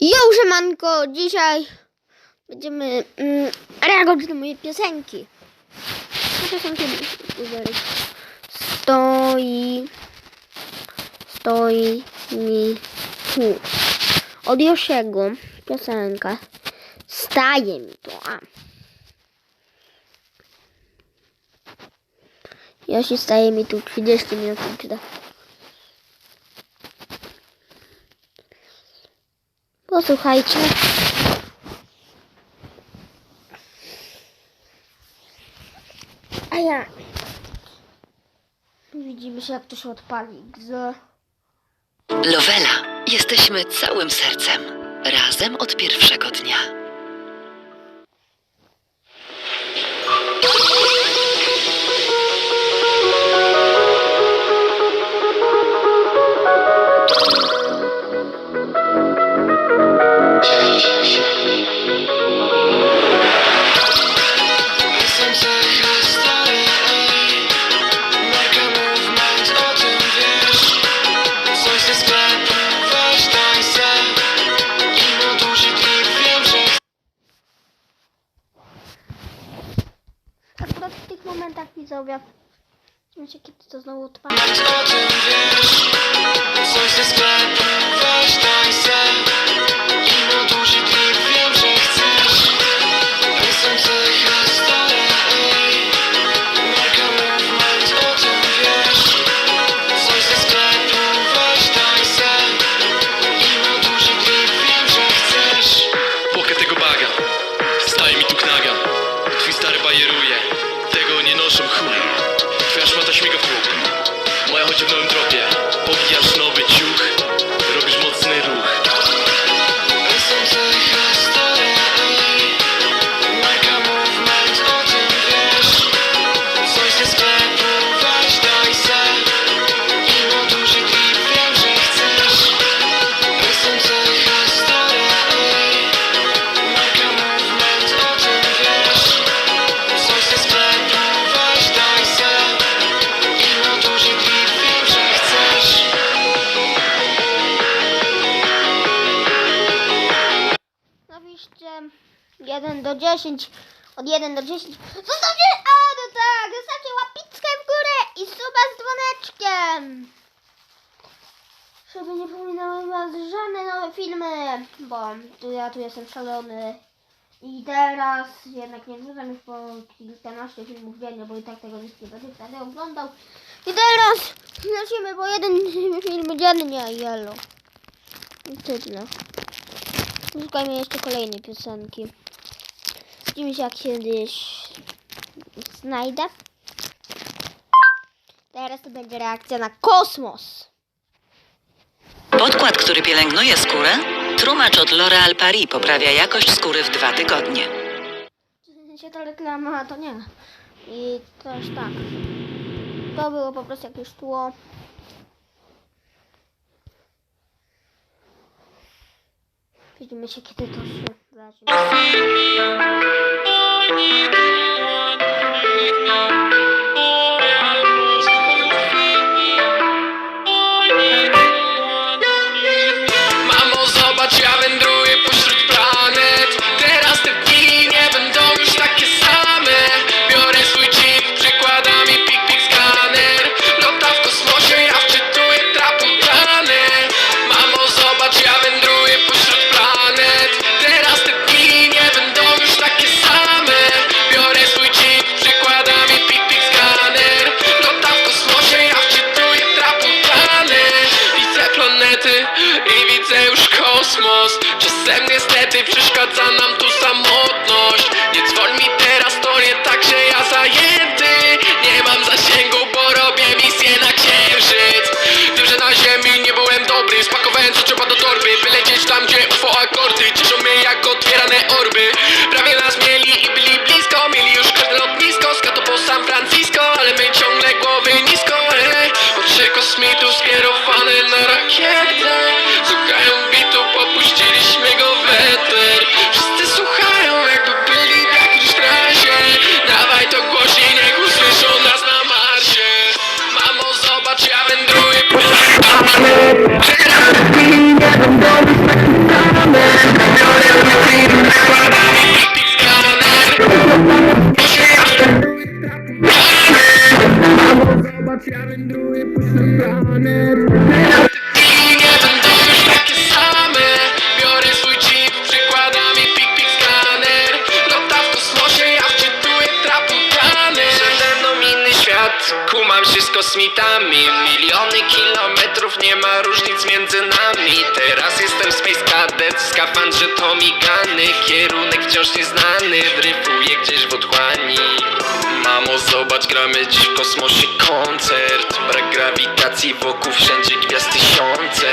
Jo, manko, dzisiaj będziemy mm, reagować na moje piosenki. Na piosenki. Stoi, stoi mi tu. Od Josiego piosenka. Staje mi to, a. Josi staje mi tu 30 minut czyta. Posłuchajcie. A ja. Widzimy się jak to się odpali. Gdzie... Lowela, jesteśmy całym sercem. Razem od pierwszego dnia. Widzowie. Wiecie kiedy to znowu wiesz Coś ze weź 10. Od 1 do 10. Zostawcie. A no tak, zostawcie łapickę w górę i suba z dzwoneczkiem. Żeby nie pominęły was żadne nowe filmy. Bo tu ja tu jestem szalony. I teraz jednak nie wrzucam już po kilkanaście filmów dziennie, bo i tak tego nikt nie będzie wtedy oglądał. I teraz lecimy po jeden film dziennie, jelo. I tyle. Szukajmy jeszcze kolejnej piosenki. Widzimy się jak kiedyś znajdę. Teraz to będzie reakcja na kosmos. Podkład, który pielęgnuje skórę? Trumacz od L'Oréal Paris poprawia jakość skóry w dwa tygodnie. Sensie to reklama, a to nie. I też tak. To było po prostu jakieś tło. Widzimy się kiedy to się нашого. Niestety nieznany Dryfuje gdzieś w otchłani zobacz gramy dziś w kosmosie koncert. Brak grawitacji wokół wszędzie gwiazd tysiące.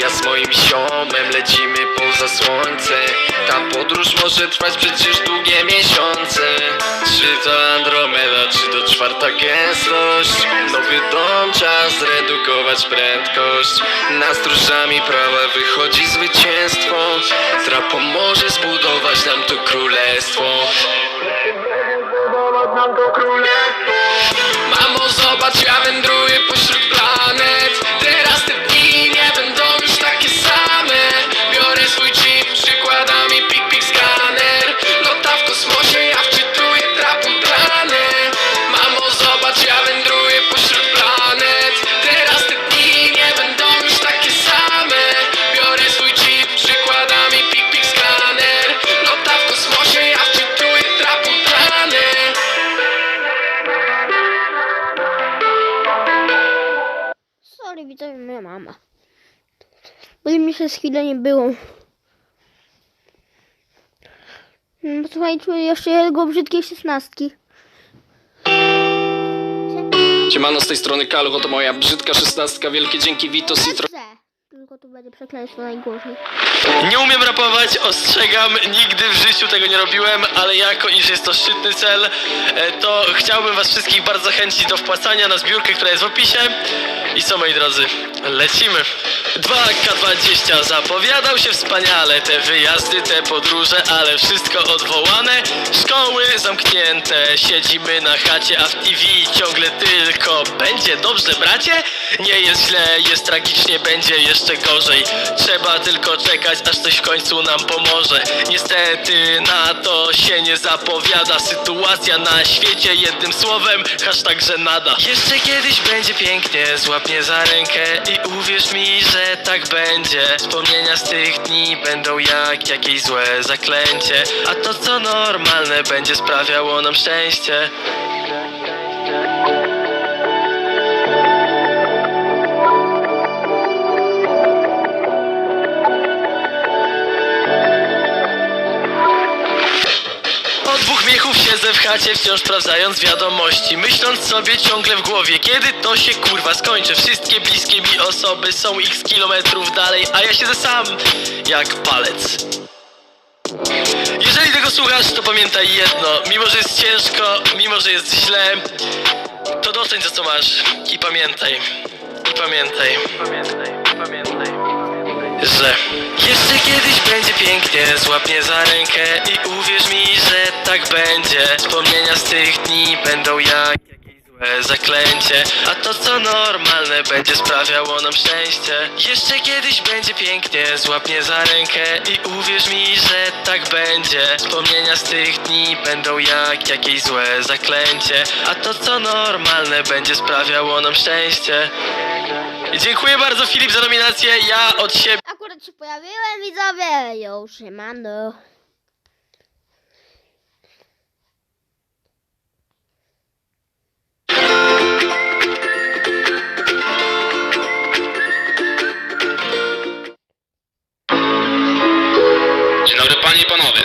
Ja z moim ziomem lecimy poza słońce. Ta podróż może trwać przecież długie miesiące. Czy to Andromeda, czy to czwarta gęstość. Nowy dom, czas zredukować prędkość. Nad stróżami prawa wychodzi zwycięstwo. Tra pomoże zbudować nam to królestwo Mamo zobacz, ja wędruję pośród przez chwilę nie było. No, słuchajcie, jeszcze jego brzydkie szesnastki. Siemano, z tej strony Kaluch, oto moja brzydka szesnastka, wielkie dzięki Vitos i tro... Tylko tu będzie przekleństwo najgorzej. Nie umiem rapować, ostrzegam, nigdy w życiu tego nie robiłem, ale jako iż jest to szczytny cel, e, to chciałbym was wszystkich bardzo zachęcić do wpłacania na zbiórkę, która jest w opisie. I co moi drodzy, lecimy. 2K20 zapowiadał się wspaniale, te wyjazdy, te podróże, ale wszystko odwołane. Szkoły zamknięte, siedzimy na chacie, a w TV ciągle tylko będzie dobrze bracie? Nie jest źle, jest tragicznie, będzie jeszcze gorzej Trzeba tylko czekać, aż coś w końcu nam pomoże Niestety na to się nie zapowiada Sytuacja na świecie jednym słowem Hashtag, że nada Jeszcze kiedyś będzie pięknie, złap mnie za rękę I uwierz mi, że tak będzie. Wspomnienia z tych dni będą jak jakieś złe zaklęcie. A to co normalne będzie sprawiało nam szczęście Od dwóch miechów siedzę w chacie, wciąż sprawdzając wiadomości Myśląc sobie ciągle w głowie, kiedy to się kurwa skończy. Wszystkie bliskie mi osoby są x kilometrów dalej A ja siedzę sam, jak palec. Jeżeli tego słuchasz, to pamiętaj jedno. Mimo, że jest ciężko, mimo, że jest źle To doceń to, co masz I pamiętaj I pamiętaj Pamiętaj, pamiętaj że jeszcze kiedyś będzie pięknie, złap mnie za rękę i uwierz mi, że tak będzie. Wspomnienia z tych dni będą jak zaklęcie, a to co normalne będzie sprawiało nam szczęście. Jeszcze kiedyś będzie pięknie, złap mnie za rękę i uwierz mi, że tak będzie. Wspomnienia z tych dni będą jak jakieś złe zaklęcie, a to co normalne będzie sprawiało nam szczęście. Dziękuję bardzo Filip za nominację. Ja od siebie Akurat się pojawiłem, widzowie. Już, siemano. Panie i panowie.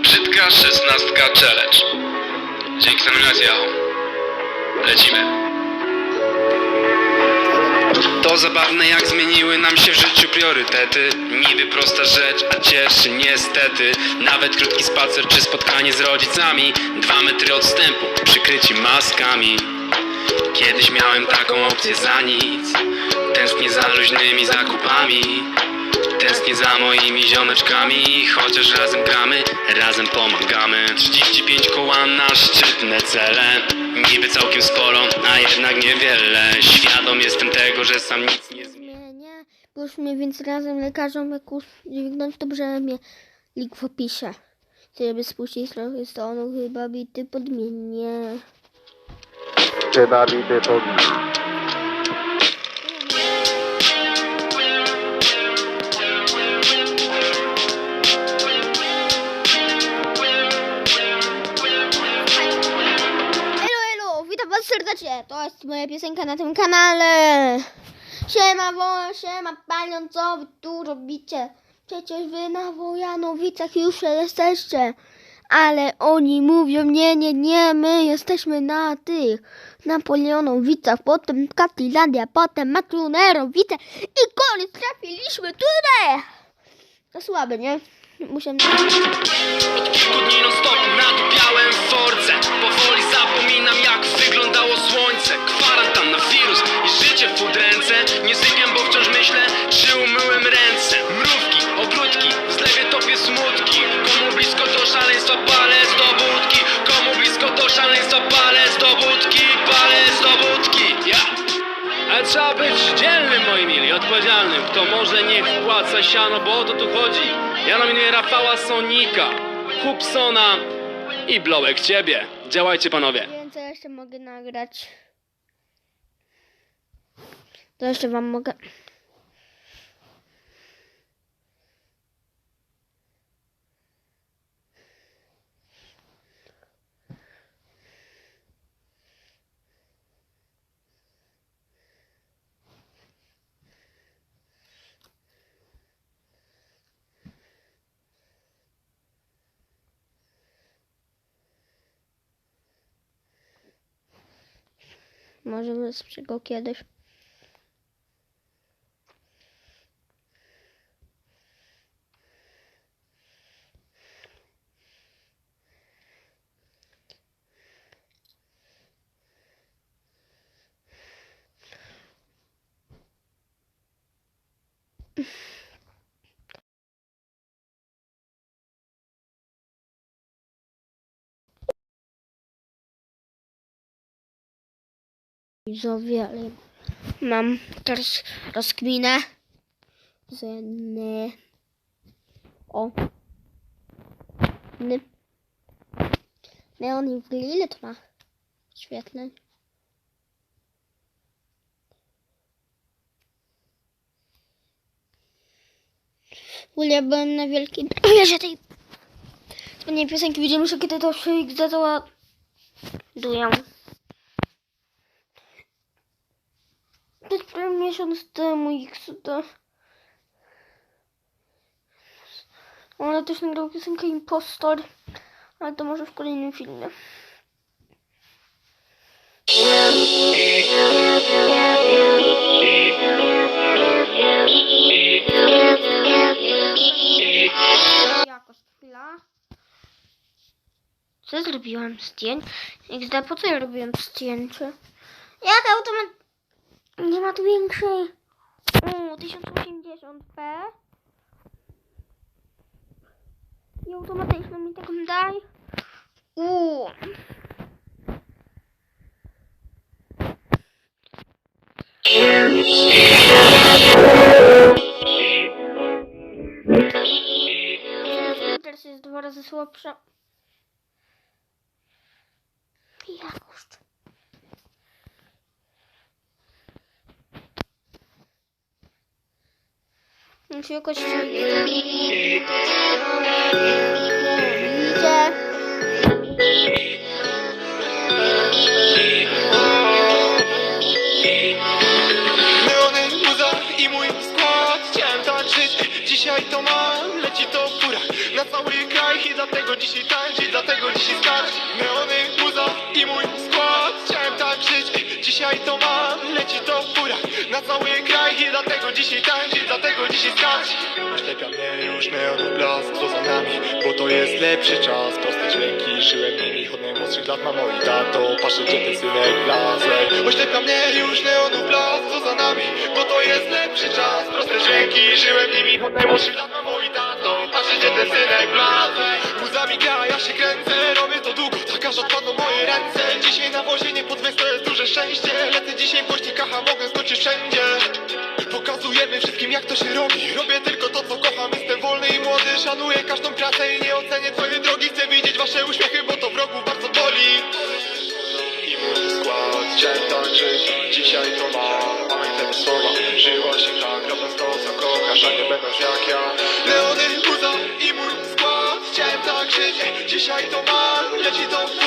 Brzydka szesnastka challenge. Dzięki za nominację. Lecimy. To zabawne jak zmieniły nam się w życiu priorytety Niby prosta rzecz, a cieszy niestety Nawet krótki spacer czy spotkanie z rodzicami Dwa metry odstępu, przykryci maskami Kiedyś miałem taką opcję za nic Tęsknię za luźnymi zakupami Tęsknię za moimi ziomeczkami Chociaż razem gramy, razem pomagamy 35 koła na szczytne cele Niby całkiem sporo, a jednak niewiele Świadom jestem tego, że sam nic nie zmienię Zmienię. Puśćmy więc razem lekarzom jakoś dźwignąć dobrze mnie link w opisie. Żeby spuścić trochę stonu, chyba bity podmienię. Chyba bity to serdecznie. To jest moja piosenka na tym kanale. Siema, wo, siema, panią, co wy tu robicie? Przecież wy na Wojanowicach już jesteście. Ale oni mówią, nie, nie, nie, my jesteśmy na tych Napoleonowicach, potem Katylandia, potem Matrunerowice i koniec, trafiliśmy tutaj! To słabe, nie? Musiałem... Od kilku dni non stop nadupiałem w force Powoli zapominam jak wyglądało słońce. Kwarantanna, wirus i życie w udręce Nie sypiam, bo wciąż myślę, czy umyłem ręce. Mrówki, obrótki, w zlewie topie smutki. Komu blisko do szaleństwa palę z dobudki Komu blisko do szaleństwa palę z dobudki Palę z dobudki, ja. Ale trzeba być dzielnym, moi mili, odpowiedzialnym. Kto może, niech wpłaca siano, bo o to tu chodzi. Ja nominuję Rafała Sonika, Kupsona i Blołek Ciebie. Działajcie, panowie. Wiem, co jeszcze mogę nagrać. To jeszcze wam mogę... Może wysprze go kiedyś. Widzowie, ale mam teraz rozkminę. Z n o n Neon i w ile to ma świetleń? W ogóle byłem na wielkiej premierze tej wspaniałej piosenki. Widzimy, że kiedy to się załadują. To jest prawie miesiąc temu XD. Ale też nagrał piosenkę Impostor. Ale to może w kolejnym filmie. Jakoś chwila. Co zrobiłam zdjęć? XD, po co ja robiłem zdjęcie? Jak automat... Nie ma tu większej. O, 1080p. I automatyczną mi taką daj. Uuu. Teraz jest dwa razy słabsza. Muszę jakoś się... Idzie. Neony, muza i mój skład Chciałem tańczyć, dzisiaj to mam Leci to w na cały kraj I dlatego dzisiaj tańczyć, dlatego dzisiaj skacz Neony, cały kraj I dlatego dzisiaj tańczyć, dlatego dzisiaj skacz Oślepia mnie już neony blask Co za nami, bo to jest lepszy czas. Proste dźwięki, żyłem nimi Od najmłodszych lat mamo i tato Patrzę, gdzie ten synek blazek Oślepia mnie już neonów blask Co za nami, bo to jest lepszy czas. Proste dźwięki, żyłem nimi Od najmłodszych lat mamo i tato Patrzę, gdzie ten synek blazek Łzami gra, ja się kręcę Dzisiaj na wozie nie to jest duże szczęście. Lecę dzisiaj w głośnikach, a mogę skoczyć wszędzie. Pokazujemy wszystkim jak to się robi. Robię tylko to co kocham, jestem wolny i młody. Szanuję każdą pracę i nie ocenię twojej drogi. Chcę widzieć wasze uśmiechy, bo to wrogów bardzo boli. I mój skład, Dzisiaj to mam, pamiętaj te słowa. Żyła się tak, robiąc to co kochasz A nie będąc jak ja. Leony, Buza i mój skład Chciałem tak żyć, dzisiaj to mam Leci to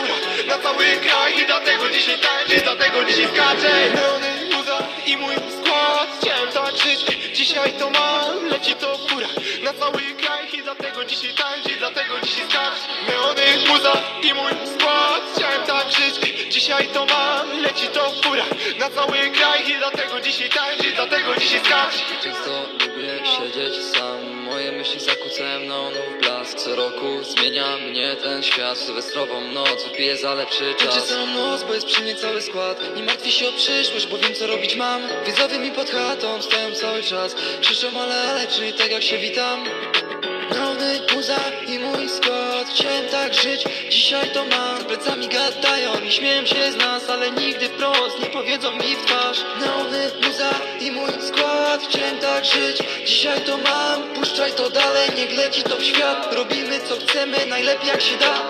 na cały kraj I dlatego dzisiaj tańczę, dlatego dzisiaj skaczę Leony, Buza i mój skład Chciałem tańczyć, dzisiaj to mam Leci to górach na cały dlatego dzisiaj tańczy, dlatego dzisiaj skacz Neony, muza i mój skład Chciałem żyć, dzisiaj to mam Leci to fura. Na cały kraj I dlatego dzisiaj tańczy, dlatego dzisiaj skacz Często lubię siedzieć sam Moje myśli zakłócają na blask Co roku zmienia mnie ten świat. Sylwestrową noc wypiję za lepszy czas. Liczę całą noc, bo jest przy mnie cały skład. Nie martwię się o przyszłość, bo wiem co robić mam. Widzowie mi pod chatą stoją cały czas. Krzyczą ale, ale, czyli tak jak się witam. Drony, muza i mój skład Chciałem tak żyć, dzisiaj to mam plecami gadają i śmieją się z nas Ale nigdy wprost nie powiedzą mi w twarz. Neony, muza i mój skład Chciałem tak żyć, dzisiaj to mam Puszczaj to dalej, niech leci to w świat. Robimy co chcemy, najlepiej jak się da.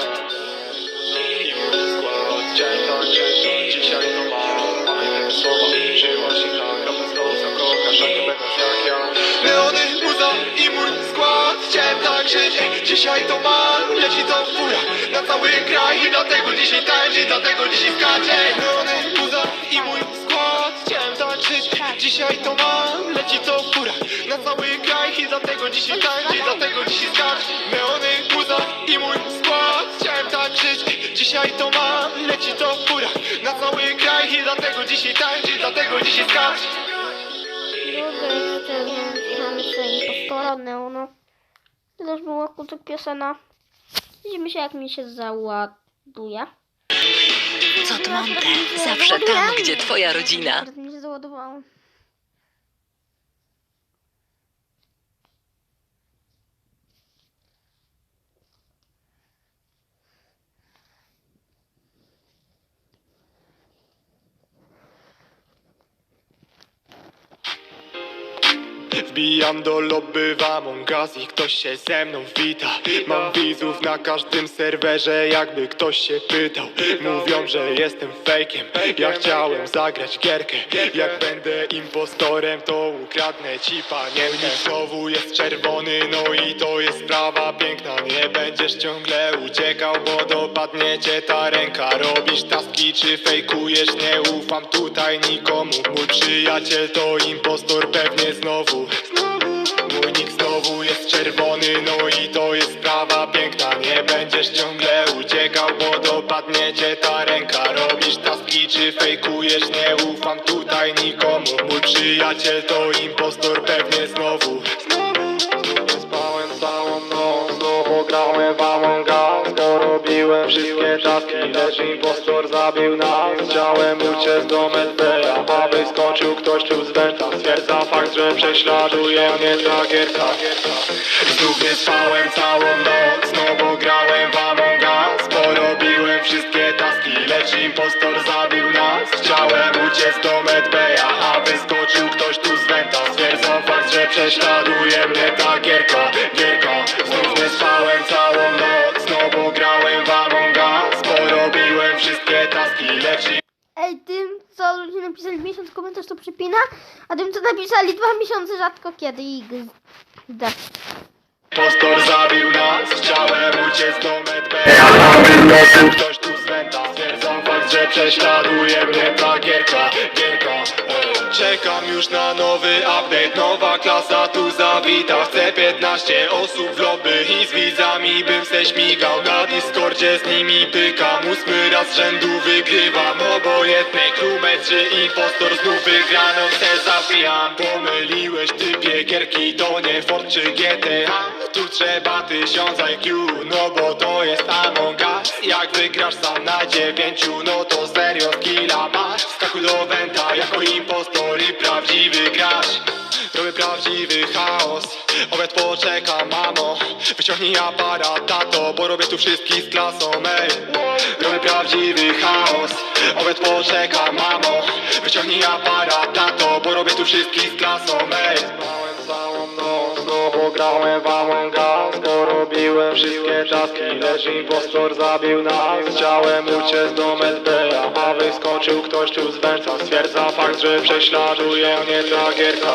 Neony, muza i mój skład Chciałem żyć, dzisiaj to mam Leci to fura na cały kraj I dlatego dzisiaj tańczy, dlatego dzisiaj skacze Neony, muza i mój skład Chciałem żyć, dzisiaj to mam Leci to fura na cały kraj I dlatego dzisiaj tańczy, dlatego dzisiaj skacze Neony, muza i mój skład Chciałem żyć, dzisiaj to mam Leci to fura na cały kraj I dlatego dzisiaj tańczy, dlatego dzisiaj skacze Dobra, jeszcze mamy sobie impostora Neono. To też była kutek piosena. Widzimy się jak mi się załaduje. Cot Monte, zawsze tam, gdzie twoja rodzina. Teraz mi się załadowało. Wbijam do lobby w Among Us i ktoś się ze mną wita. Mam widzów na każdym serwerze, jakby ktoś się pytał. Mówią, że jestem fejkiem, ja chciałem zagrać gierkę. Jak będę impostorem, to ukradnę ci panienkę. Znowu jest czerwony, no i to jest sprawa piękna. Nie będziesz ciągle uciekał, bo dopadnie cię ta ręka. Robisz taski czy fejkujesz, nie ufam tutaj nikomu. Mój przyjaciel to impostor pewnie znowu znowu jest czerwony, no i to jest sprawa piękna. Nie będziesz ciągle uciekał, bo dopadnie cię ta ręka. Robisz taski czy fejkujesz, nie ufam tutaj nikomu. Mój przyjaciel to impostor pewnie znowu wszystkie taski, lecz impostor zabił. Nas Chciałem uciec do Medbeja, aby skończył ktoś tu z Wenta Stwierdza fakt, że prześladuje mnie ta gierka. Znów nie spałem całą noc, znowu grałem w Among Us. Bo robiłem wszystkie taski, lecz impostor zabił nas. Chciałem uciec do Medbeja, a wyskoczył ktoś tu z Wenta Stwierdzam fakt, że prześladuje mnie ta Ej, tym co ludzie napisali miesiąc komentarz to przypina, a tym co napisali dwa miesiące rzadko kiedy XD. Impostor zabił nas, chciałem uciec do Medbeja ktoś tu z Wenta Stwierdzam fakt, że prześladuje mnie ta gierka, gierka. Czekam już na nowy update, nowa klasa tu zawita. Chcę 15 osób w lobby i z widzami bym se śmigał. Na Discordzie z nimi pykam, ósmy raz z rzędu wygrywam. Obojętny krumecz czy impostor znów wygraną. Se zabijam. Pomyliłeś typie gierki, to nie Ford czy GTA Tu trzeba tysiąc IQ, no bo to jest Among Us. Jak wygrasz sam na dziewięciu, no to serio skilla masz. Skakuj do Wenta jako impostor prawdziwy chaos. Obiad poczeka mamo. Wyciągnij aparat tato Bo robię tu wszystkich z klasą ej. Robię prawdziwy chaos. Obiad poczeka mamo. Wyciągnij aparat tato Bo robię tu wszystkich z klasą ej. Spałem całą grałem w Among Us Bo robiłem wszystkie taski Lecz impostor zabił nas. Chciałem uciec do Medbeja A wyskoczył ktoś tu z Wenta Stwierdza fakt, że prześladuje mnie ta gierka.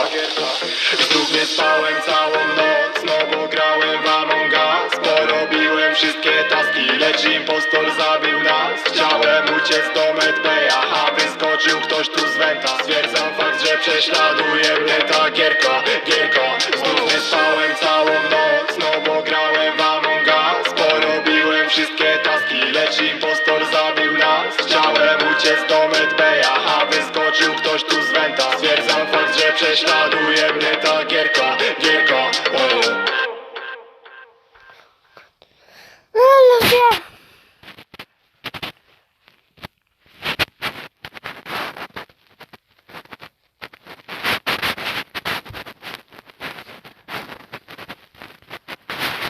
Znów nie spałem całą noc. Znowu grałem w Among Us Bo robiłem wszystkie taski. Lecz impostor zabił nas. Chciałem uciec do Medbeja A wyskoczył ktoś tu z Wenta Stwierdzam fakt, że prześladuje mnie ta gierka. Gierka prześladuje mnie ta gierka, gierka ej. Ale wie.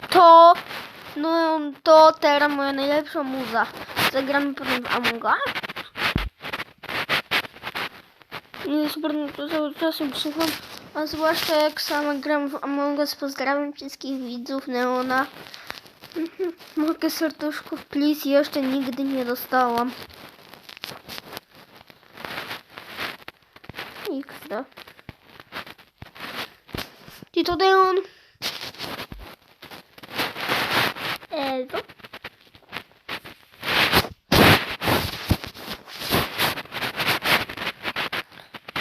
To, no to teraz moja najlepsza muza. Zagramy potem w Amonga. Nie super, no to cały czas ją słucham. A zwłaszcza jak sama gram w Among Us. Pozdrawiam wszystkich widzów Neona. Mogę serduszków, please. Jeszcze nigdy nie dostałam. XD. Tito Deon.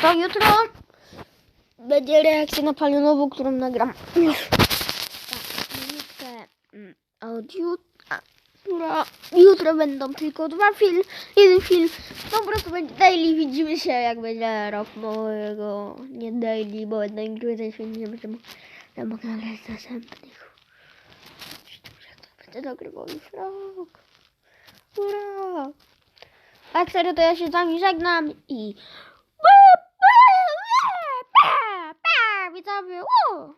To jutro będzie reakcja na palionową, którą nagram. Tak, mm, od jutra. Jutro będą tylko dwa film, jeden film. No po prostu będzie daily, widzimy się jak będzie rok mojego, nie daily, bo będę nagrywać ten film, nie będę mógł nie mogę nagrać następnych. Będę nagrywał już rok. Ura! Tak serio to ja się z wami żegnam i 特别哦。